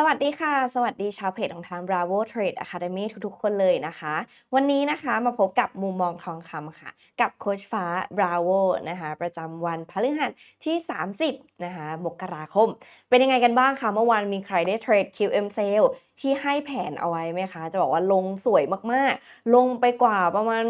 สวัสดีค่ะ สวัสดีชาวเพจของทาง Bravo Trade Academy ทุกๆ คนเลยนะคะ วันนี้นะคะมาพบกับมุมมองทองคำค่ะ กับโคชฟ้า Bravo นะคะประจำวันพฤหัสที่ 30 นะคะมกราคม เป็นยังไงกันบ้างคะเมื่อวานมีใครได้เทรด QM Sale ที่ให้แผนเอาไว้ไหมคะ จะบอกว่าลงสวยมากๆ ลงไปกว่าประมาณ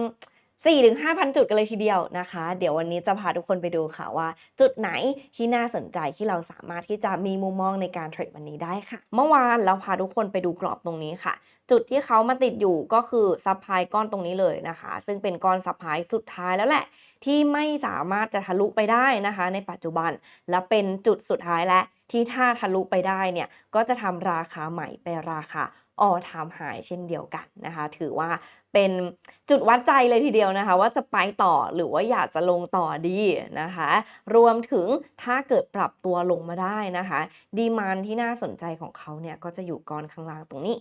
4-5,000จุดกันเลยทีเดียวนะคะ เดี๋ยววันนี้จะพาทุกคนไปดูค่ะว่า จุดไหนที่น่าสนใจที่เราสามารถที่จะมีมุมมองในการเทรดวันนี้ได้ค่ะ เมื่อวานเราพาทุกคนไปดูกรอบตรงนี้ค่ะ จุดที่เขามาติดอยู่ก็คือซับไพลายก้อนตรงนี้เลยนะคะ ซึ่งเป็นก้อนซับไพลายสุดท้ายแล้วแหละ ที่ไม่สามารถจะทะลุไปได้นะคะ ในปัจจุบันและเป็นจุดสุดท้ายและที่ถ้าทะลุไปได้เนี่ยก็จะทำราคาใหม่ไปราคา all time high เช่นเดียวกันนะคะ ถือว่าเป็นจุดวัดใจเลยทีเดียวนะคะ ว่าจะไปต่อหรือว่าอยากจะลงต่อดีนะคะ รวมถึงถ้าเกิดปรับตัวลงมาได้นะคะ ดีมานที่น่าสนใจของเขาเนี่ยก็จะอยู่ก้อนข้างล่างตรงนี้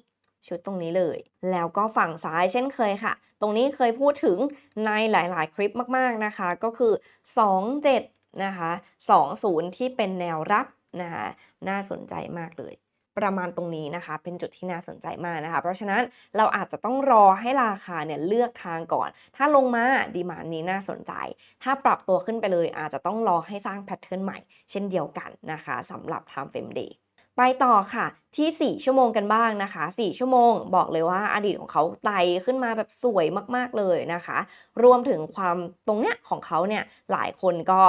ชุดตรงนี้เลย แล้วก็ฝั่งซ้ายเช่นเคยค่ะ ตรงนี้เคยพูดถึงในหลาย ๆ คลิปมาก ๆ นะคะ ก็คือ 27 นะคะ 20 ที่เป็นแนวรับนะคะ น่าสนใจมากเลย ประมาณตรงนี้นะคะ เป็นจุดที่น่าสนใจมากนะคะ เพราะฉะนั้นเราอาจจะต้องรอให้ราคาเนี่ยเลือกทางก่อน ถ้าลงมาดีมานนี้น่าสนใจ ถ้าปรับตัวขึ้นไปเลยอาจจะต้องรอให้สร้างแพทเทิร์นใหม่ เช่นเดียวกันนะคะสำหรับ time frame day ไปต่อค่ะที่ 4 ชั่วโมงกันบ้างนะคะ 4 ชั่วโมงบอกเลยว่าอดีตของเขาไต่ขึ้นมาแบบสวยมากๆเลยนะคะ รวมถึงความตรงเนี้ยของเขาเนี่ยหลายคนก็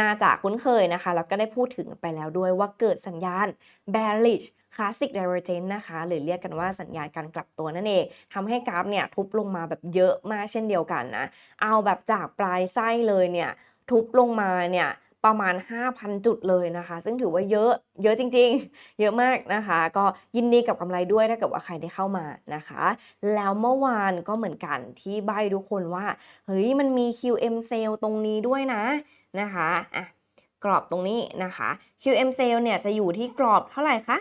น่าจะคุ้นเคยนะคะ แล้วก็ได้พูดถึงไปแล้วด้วยว่าเกิดสัญญาณ bearish classic divergence นะคะ หรือเรียกกันว่าสัญญาณการกลับตัวนั่นเองทำให้กราฟเนี่ยทุบลงมาแบบเยอะมากเช่นเดียวกันนะ เอาแบบจากปลายไส้เลยเนี่ยทุบลงมาเนี่ย ประมาณ 5,000 จุดเลยนะคะ ซึ่งถือว่าเยอะเยอะจริง ๆ เยอะมากนะคะ ก็ยินดีกับกำไรด้วยถ้าเกิดว่าใครได้เข้ามานะคะ แล้วเมื่อวานก็เหมือนกันที่ใบทุกคนว่า เฮ้ยมันมี QM sale ตรงนี้ด้วยนะนะคะอะกรอบตรงนี้นะคะ QM sale เนี่ยจะอยู่ที่กรอบเท่าไหร่คะ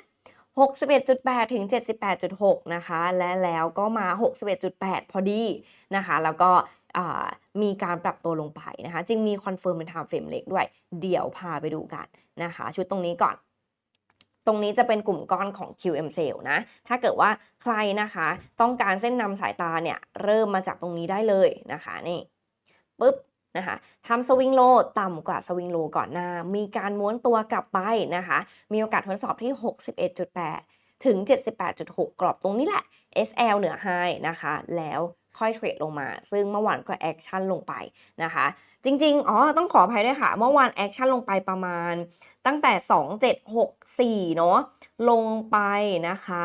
61.8 ถึง 78.6 นะคะ และแล้วก็มา 61.8 พอดีนะคะ แล้วก็ มีการปรับตัวลงไปนะคะ จึงมีคอนเฟิร์มเป็น time frame เล็กด้วย เดี๋ยวพาไปดูกันนะคะ ชุดตรงนี้ก่อน ตรงนี้จะเป็นกลุ่มก้อนของ QM sale นะ ถ้าเกิดว่าใครนะคะ ต้องการเส้นนำสายตาเนี่ยเริ่มมาจากตรงนี้ได้เลยนะคะนี่ปุ๊บนะคะทำสวิงโลต่ำกว่าสวิงโลก่อนหน้า มีการม้วนตัวกลับไปนะคะ มีโอกาสทดสอบที่ 61.8 ถึง 78.6 กรอบตรงนี้แหละ SL เหนือ High นะคะ แล้วค่อยเทรดลงมา ซึ่งเมื่อวานก็แอคชั่นลงไปนะคะ จริง ๆ อ๋อ ต้องขออภัยด้วยค่ะ เมื่อวานแอคชั่นลงไปประมาณตั้งแต่ 2764 เนาะ ลงไปนะคะ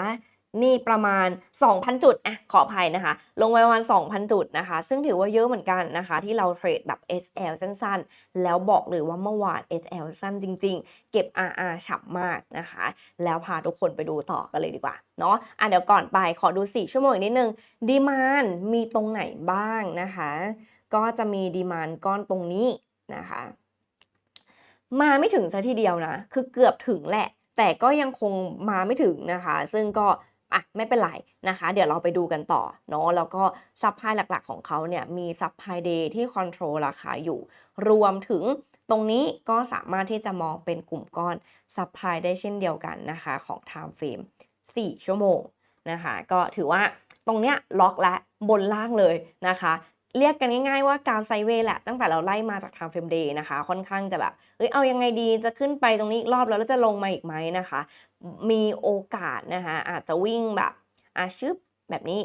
นี่ประมาณ 2,000 จุดอะขออภัยนะคะ ลงไปประมาณ 2,000 จุดนะคะ ซึ่งถือว่าเยอะเหมือนกันนะคะ ที่เราเทรดแบบ SL สั้นๆ แล้วบอกเลยว่าเมื่อวาน SL สั้นจริง ๆ เก็บ RR ฉ่ำมากนะคะ แล้วพาทุกคนไปดูต่อกันเลยดีกว่าเนาะอะเดี๋ยวก่อนไปขอดู 4 ชั่วโมงอีกนิดนึงดีมานมีตรงไหนบ้างนะคะ ก็จะมีดีมานก้อนตรงนี้นะคะ มาไม่ถึงซะทีเดียวนะ คือเกือบถึงแหละแต่ก็ยังคงมาไม่ถึงนะคะ ซึ่งก็ อะไม่เป็นไรนะคะ เดี๋ยวเราไปดูกันต่อเนาะแล้วก็ซับไพหลักๆของเขาเนี่ยมีซับไพเดย์ที่คอนโทรลราคาอยู่ รวมถึงตรงนี้ก็สามารถที่จะมองเป็นกลุ่มก้อนซับไพได้เช่นเดียวกันนะคะของ time frame 4 ชั่วโมงนะคะ ก็ถือว่าตรงเนี้ยล็อกและบนล่างเลยนะคะ เรียกกันง่ายๆว่ากาวไซเวย์แหละตั้งแต่เราไล่มาจาก time frame day นะคะ ค่อนข้างจะแบบเอ้ยเอายังไงดีจะขึ้นไปตรงนี้อีกรอบแล้วแล้วจะลงมาอีกไหมนะคะ มีโอกาสนะคะ อาจจะวิ่งแบบอาชึบแบบนี้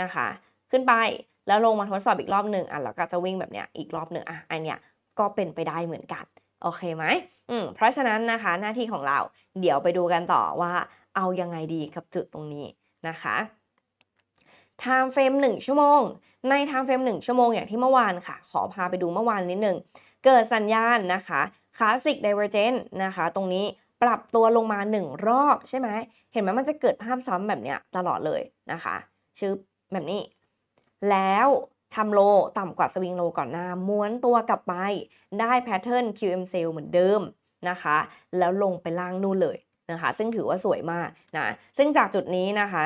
นะคะ ขึ้นไปแล้วลงมาทดสอบอีกรอบหนึ่งอะแล้วก็จะวิ่งแบบเนี้ยอีกรอบหนึ่งอะอันเนี้ยก็เป็นไปได้เหมือนกันโอเคไหมอืมเพราะฉะนั้นนะคะหน้าที่ของเราเดี๋ยวไปดูกันต่อว่าเอายังไงดีกับจุดตรงนี้นะคะ time frame 1ชั่วโมง ใน time frame 1ชั่วโมงอย่างที่เมื่อวานค่ะ ขอพาไปดูเมื่อวานนิดนึง เกิดสัญญาณนะคะ classic divergence นะคะ ตรงนี้ปรับตัวลงมา 1 รอบใช่ไหม เห็นไหมมันจะเกิดภาพซ้ำแบบเนี้ยตลอดเลยนะคะ ชื่อแบบนี้ แล้วทำโลต่ำกว่าสวิงโลก่อนหน้า ม้วนตัวกลับไป ได้แพทเทิร์น QM sale เหมือนเดิมนะคะ แล้วลงไปล่างนู่นเลยนะคะ ซึ่งถือว่าสวยมากนะ ซึ่งจากจุดนี้นะคะ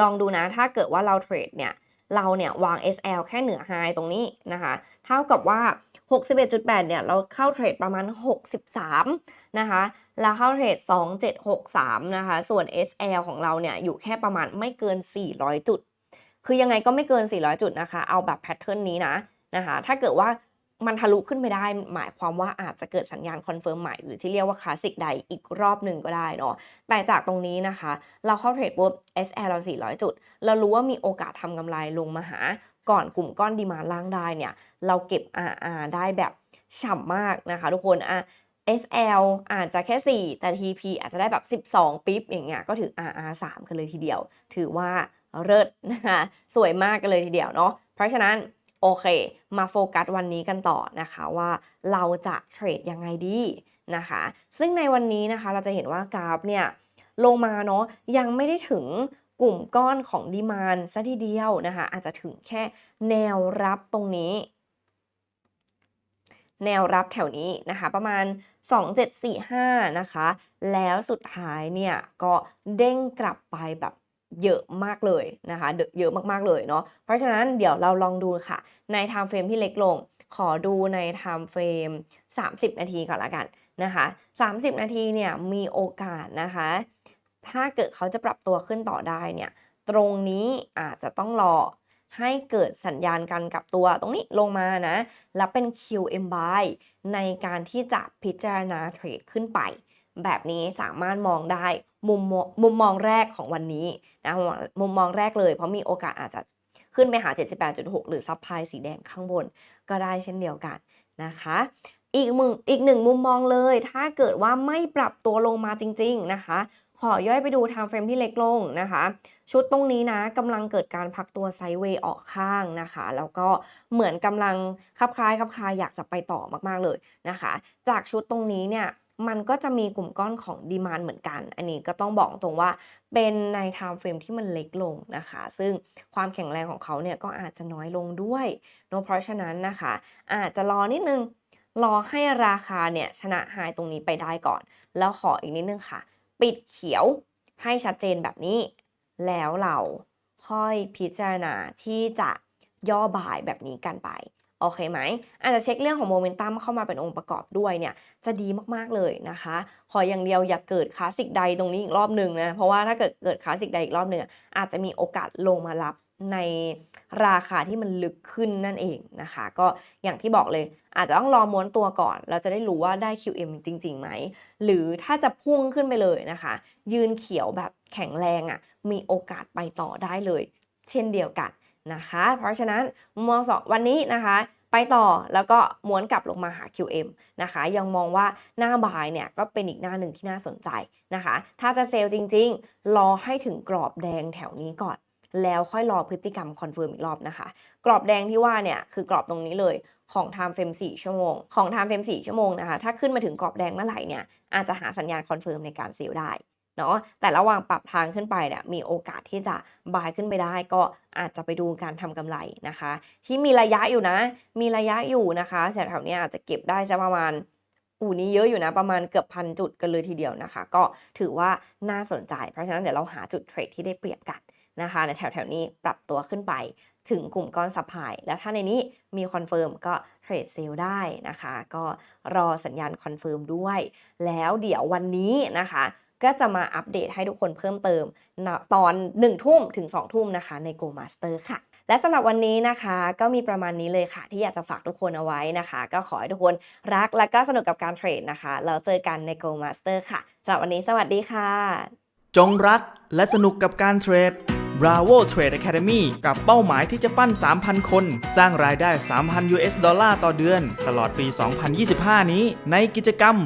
ลองดูนะถ้าเกิดว่าเราเทรดเนี่ยเราเนี่ยวาง SL แค่เหนือ High ตรงนี้นะคะเท่ากับว่า 61.8 เนี่ยเราเข้าเทรดประมาณ 63 นะคะแล้วเข้าเทรด 2763 นะคะ ส่วน SL ของเราเนี่ยอยู่แค่ประมาณไม่เกิน 400 จุด คือยังไงก็ไม่เกิน 400 จุดนะคะ เอาแบบแพทเทิร์นนี้นะนะคะ ถ้าเกิดว่า มันทะลุขึ้นไปได้ หมายความว่าอาจจะเกิดสัญญาณคอนเฟิร์มใหม่หรือที่เรียกว่าคลาสสิกไดอีกรอบหนึ่งก็ได้เนาะแต่จากตรงนี้นะคะ เราเข้าเทรดปุ๊บ SL เรา400 จุด เรารู้ว่ามีโอกาสทำกำไรลงมาหาก่อนกลุ่มก้อนดีมาล่างได้เนี่ย เราเก็บ RR ได้แบบฉ่ำมากนะคะทุกคนอะ SL อาจจะแค่ 4 แต่ TP อาจจะได้แบบ 12 ปิ๊บอย่างเงี้ยก็ถือ RR 3 กันเลยทีเดียว ถือว่าเลิศนะคะสวยมากกันเลยทีเดียวเนาะเพราะฉะนั้น โอเค มาโฟกัสวันนี้กันต่อนะคะว่าเราจะเทรดยังไงดีนะคะ ซึ่งในวันนี้นะคะเราจะเห็นว่ากราฟเนี่ยลงมาเนาะยังไม่ได้ถึงกลุ่มก้อนของดีมานซะทีเดียวนะคะ อาจจะถึงแค่แนวรับตรงนี้ แนวรับแถวนี้นะคะ ประมาณ 2745 นะคะ แล้วสุดท้ายเนี่ยก็เด้งกลับไปแบบ เยอะมากเลยนะคะเดอะเยอะมากๆเลยเนาะเพราะฉะนั้นเดี๋ยวเราลองดูค่ะ ในไทม์เฟรมที่เล็กลง ขอดูในไทม์เฟรม 30 นาทีก่อนละกันนะคะ30 นาทีเนี่ยมีโอกาสนะคะ ถ้าเกิดเขาจะปรับตัวขึ้นต่อได้เนี่ยตรงนี้อาจจะต้องรอให้เกิดสัญญาณการกลับตัวตรงนี้ลงมานะ แล้วเป็น QM buy ในการที่จะพิจารณาเทรดขึ้นไป แบบนี้สามารถมองได้มุมมุมมองแรกของวันนี้นะมุมมองแรกเลย เพราะมีโอกาสอาจจะขึ้นไปหา 78.6 หรือซับไพสีแดงข้างบนก็ได้เช่นเดียวกันนะคะอีกมึงอีกหนึ่งมุมมองเลย ถ้าเกิดว่าไม่ปรับตัวลงมาจริง ๆนะคะ ขอย่อยไปดู time frame ที่เล็กลงนะคะ ชุดตรงนี้นะกำลังเกิดการพักตัวไซด์เวย์ออกข้างนะคะ แล้วก็เหมือนกำลังคับคล้ายคับคลายอยากจะไปต่อมากๆเลยนะคะ จากชุดตรงนี้เนี่ย มันก็จะมีกลุ่มก้อนของดีมานเหมือนกัน อันนี้ก็ต้องบอกตรงว่าเป็นใน time frame ที่มันเล็กลงนะคะ ซึ่งความแข็งแรงของเขาเนี่ยก็อาจจะน้อยลงด้วยเนอะเพราะฉะนั้นนะคะ อาจจะรอนิดนึง รอให้ราคาเนี่ยชนะไฮตรงนี้ไปได้ก่อน แล้วขออีกนิดนึงค่ะ ปิดเขียวให้ชัดเจนแบบนี้ แล้วเราค่อยพิจารณาที่จะย่อบายแบบนี้กันไป โอเคไหม อาจจะเช็คเรื่องของโมเมนตัมเข้ามาเป็นองค์ประกอบด้วยเนี่ยจะดีมากๆเลยนะคะ ขออย่างเดียวอย่าเกิดคลาสสิกใดตรงนี้อีกรอบหนึ่งนะ เพราะว่าถ้าเกิดเกิดคลาสสิกใดอีกรอบหนึ่งอาจจะมีโอกาสลงมารับในราคาที่มันลึกขึ้นนั่นเองนะคะ ก็อย่างที่บอกเลย อาจจะต้องรอม้วนตัวก่อน เราจะได้รู้ว่าได้ QM จริงๆไหม หรือถ้าจะพุ่งขึ้นไปเลยนะคะ ยืนเขียวแบบแข็งแรงอะ่ะมีโอกาสไปต่อได้เลย เช่นเดียวกัน นะคะ เพราะฉะนั้นมองสองวันนี้นะคะไปต่อแล้วก็ม้วนกลับลงมาหา QM นะคะ ยังมองว่าหน้าบายเนี่ยก็เป็นอีกหน้าหนึ่งที่น่าสนใจนะคะ ถ้าจะเซลล์จริงๆ รอให้ถึงกรอบแดงแถวนี้ก่อน แล้วค่อยรอพฤติกรรมคอนเฟิร์มอีกรอบนะคะ กรอบแดงที่ว่าเนี่ยคือกรอบตรงนี้เลยของ time frame 4ชั่วโมง ของ time frame 4ชั่วโมงนะคะ ถ้าขึ้นมาถึงกรอบแดงเมื่อไหร่เนี่ยอาจจะหาสัญญาณคอนเฟิร์มในการเซลล์ได้ เนาะแต่ระหว่างปรับทางขึ้นไปเนี่ยมีโอกาสที่จะบายขึ้นไปได้ ก็อาจจะไปดูการทำกำไรนะคะ ที่มีระยะอยู่นะ มีระยะอยู่นะคะแถวๆนี้อาจจะเก็บได้สักประมาณอูนี้เยอะอยู่นะประมาณเกือบพันจุดกันเลยทีเดียวนะคะ ก็ถือว่าน่าสนใจ เพราะฉะนั้นเดี๋ยวเราหาจุดเทรดที่ได้เปรียบกันนะคะ ในแถวๆนี้ปรับตัวขึ้นไปถึงกลุ่มก้อนซัพพลายแล้วถ้าในนี้มีคอนเฟิร์มก็เทรดเซลล์ได้นะคะ ก็รอสัญญาณคอนเฟิร์มด้วย แล้วเดี๋ยววันนี้นะคะ ก็จะมาอัปเดตให้ทุกคนเพิ่มเติมนะตอน 1 ทุ่มถึง 2 ทุ่มนะคะ ใน Go Master ค่ะ และสำหรับวันนี้นะคะ ก็มีประมาณนี้เลยค่ะ ที่อยากจะฝากทุกคนเอาไว้นะคะ ก็ขอให้ทุกคนรักและก็สนุกกับการเทรดนะคะแล้วเจอกันใน Go Master ค่ะสำหรับวันนี้สวัสดีค่ะ จงรักและสนุกกับการเทรด Bravo Trade Academy กับเป้าหมายที่จะปั้น 3,000 คน สร้างรายได้ 3,000 US ดอลลาร์ต่อเดือน ตลอดปี 2025 นี้ในกิจกรรม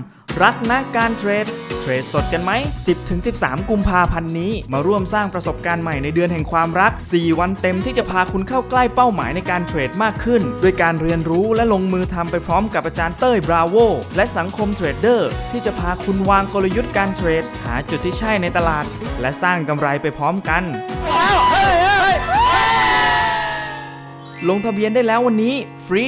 รักนะการเทรด เทรดสดกันไหม 10-13 กุมภาพันธ์นี้ มาร่วมสร้างประสบการณ์ใหม่ในเดือนแห่งความรัก 4 วันเต็มที่จะพาคุณเข้าใกล้เป้าหมายในการเทรดมากขึ้น ด้วยการเรียนรู้และลงมือทำไปพร้อมกับอาจารย์เต้ยบราโวและสังคมเทรดเดอร์ที่จะพาคุณวางกลยุทธ์การเทรด หาจุดที่ใช่ในตลาด และสร้างกำไรไปพร้อมกันลงทะเบียนได้แล้ววันนี้ ฟรี